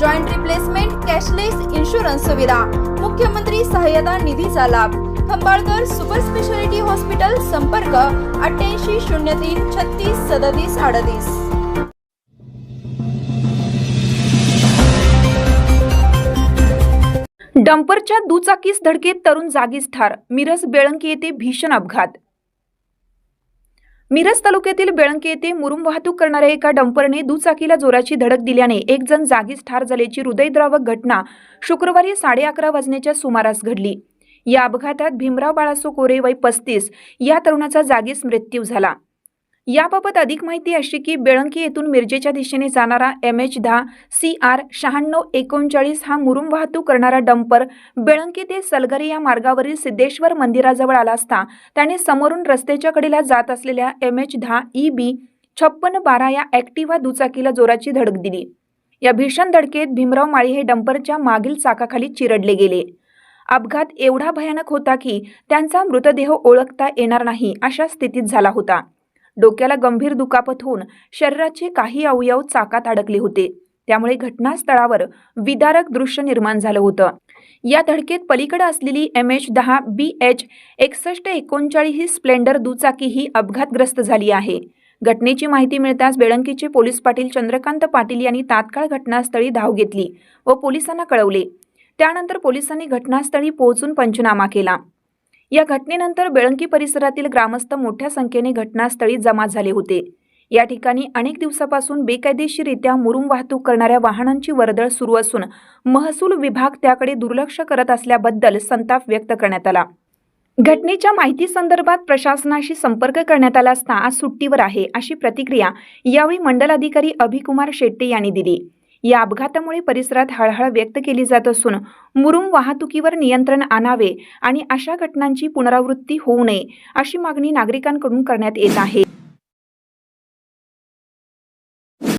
joint replacement cashless insurance सुविधा मुख्यमंत्री सहाय्यता निधीचा लाभ. खंबाळकर सुपर स्पेशालिटी हॉस्पिटल संपर्क अठ्ठ्याऐंशी शून्य तीन छत्तीस सदतीस अडतीस. डंपरच्या दुचाकीस धडकेत तरुण जागीच ठार. मिरज बेळंकी येथे भीषण अपघात. मिरज तालुक्यातील बेळंकी येथे मुरुम वाहतूक करणाऱ्या एका डंपरने दुचाकीला जोराची धडक दिल्याने एक जण जागीच ठार झाल्याची हृदयद्रावक घटना शुक्रवारी साडे अकरा वाजण्याच्या सुमारास घडली. या अपघातात भीमराव बाळासो कोरे वय पस्तीस या तरुणाचा जागीच मृत्यू झाला. याबाबत अधिक माहिती अशी की बेळंकी येथून मिरजेच्या दिशेने जाणारा एम एच दहा सी आर शहाण्णव एकोणचाळीस हा मुरुम वाहतूक करणारा डंपर बेळंकी ते सलगरी या मार्गावरील सिद्धेश्वर मंदिराजवळ आला असता त्याने समोरून रस्त्याच्या कडेला जात असलेल्या एम एच दहा ई बी छप्पन बारा या ॲक्टिवा दुचाकीला जोराची धडक दिली. या भीषण धडकेत भीमराव माळी हे डंपरच्या मागील चाकाखाली चिरडले गेले. अपघात एवढा भयानक होता की त्यांचा मृतदेह ओळखता येणार नाही अशा स्थितीत झाला होता. डोक्याला गंभीर दुखापत होऊन शरीराचे काही अवयव चाकात अडकले होते. त्यामुळे घटनास्थळावर विदारक दृश्य निर्माण झालं होतं. या धडकेत पलीकडे असलेली एम एच दहा बी एच एकसष्ट एकोणचाळीस ही स्प्लेंडर दुचाकी ही अपघातग्रस्त झाली आहे. घटनेची माहिती मिळताच बेळंकीचे पोलीस पाटील चंद्रकांत पाटील यांनी तात्काळ घटनास्थळी धाव घेतली व पोलिसांना कळवले. त्यानंतर पोलिसांनी घटनास्थळी पोहोचून पंचनामा केला. या घटनेनंतर बेळंकी परिसरातील ग्रामस्थ मोठ्या संख्येने घटनास्थळी जमा झाले होते. या ठिकाणी अनेक दिवसापासून बेकायदेशीररित्या मुरुम वाहतूक करणाऱ्या वाहनांची वर्दळ सुरू असून महसूल विभाग त्याकडे दुर्लक्ष करत असल्याबद्दल संताप व्यक्त करण्यात आला. घटनेच्या माहिती संदर्भात प्रशासनाशी संपर्क करण्यात आला असता आज सुट्टीवर आहे अशी प्रतिक्रिया यावेळी मंडलाधिकारी अभिकुमार शेट्टे यांनी दिली. या अपघातामुळे परिसरात हळहळ व्यक्त केली जात असून मुरुम वाहतुकीवर नियंत्रण आणावे आणि अशा घटनांची पुनरावृत्ती होऊ नये अशी मागणी नागरिकांकडून करण्यात येत आहे.